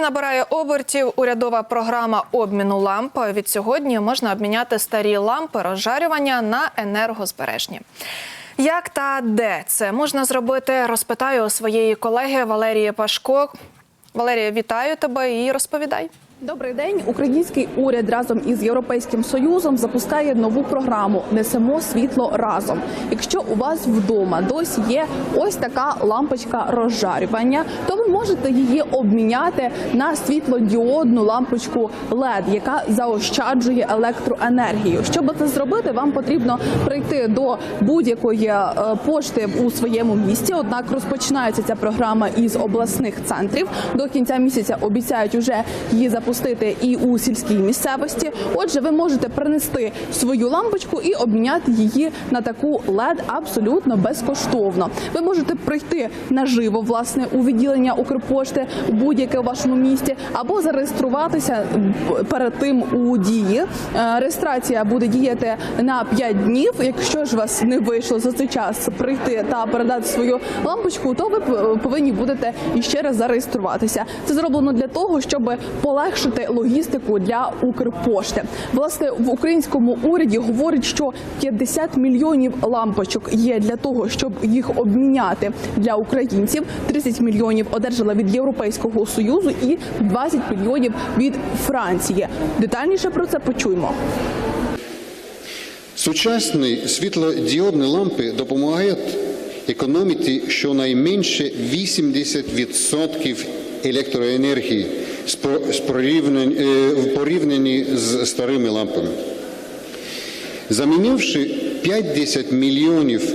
Набирає обертів урядова програма обміну ламп. Від сьогодні можна обміняти старі лампи розжарювання на енергозбережні. Як та де це можна зробити? Розпитаю у своєї колеги Валерії Пашко. Валерія, вітаю тебе і розповідай. Добрий день. Український уряд разом із Європейським Союзом запускає нову програму Несемо світло разом. Якщо у вас вдома досі є ось така лампочка розжарювання, то ви можете її обміняти на світлодіодну лампочку LED, яка заощаджує електроенергію. Щоб це зробити, вам потрібно прийти до будь-якої е, пошти у своєму місті. Однак розпочинається ця програма із обласних центрів. До кінця місяця обіцяють уже її запустити і у сільській місцевості. Отже, ви можете принести свою лампочку і обміняти її на таку LED абсолютно безкоштовно. Ви можете прийти наживо власне у відділення Укрпошти у будь-яке у вашому місті, або зареєструватися перед тим у дії. Е, Реєстрація буде діяти на 5 днів. Якщо ж вас не вийшло за цей час прийти та передати свою лампочку, то ви повинні будете іще раз зареєструватися. Це зроблено для того, щоб полегшити логістику для Укрпошти. Власне, в українському уряді говорять, що 50 мільйонів лампочок є для того, щоб їх обміняти для українців. 30 мільйонів одержала від Європейського союзу і 20 мільйонів від Франції. Детальніше про це почуємо. Сучасні світлодіодні лампи допомагають економити щонайменше 80% електроенергії е, в з старими лампами. Замінивши 5-10 мільйонів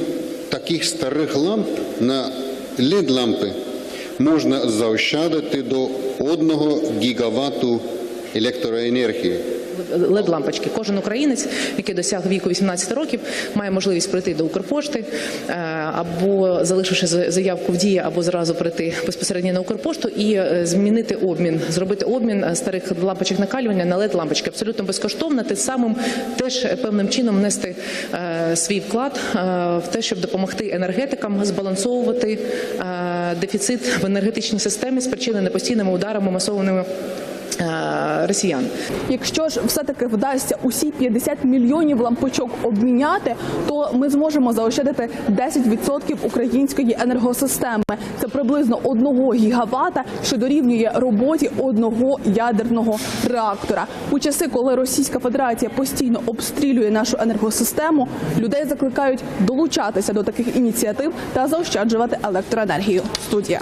таких старих ламп на LED-лампи, можна заощадити до 1 гігавату електроенергії. Led лампочки. Кожен українець, який досяг віку 18 років, має можливість прийти до Укрпошти е, або залишивши за- заявку в дії, або зразу прийти безпосередньо на Укрпошту і е, змінити обмін, зробити обмін е, старих лампочок накалювання на led лампочки абсолютно безкоштовно, тим самим теж певним чином внести е, свій вклад в те, щоб допомогти енергетикам збалансовувати дефіцит в енергетичній системі, спричинений постійними ударами масованими росіян. Якщо ж все-таки вдасться усі 50 мільйонів лампочок обміняти, то ми зможемо заощадити 10% української енергосистеми. Це приблизно 1 гігавата, що дорівнює роботі одного ядерного реактора. У часи, коли Російська Федерація постійно обстрілює нашу енергосистему, людей закликають долучатися до таких ініціатив та заощаджувати електроенергію. Студія.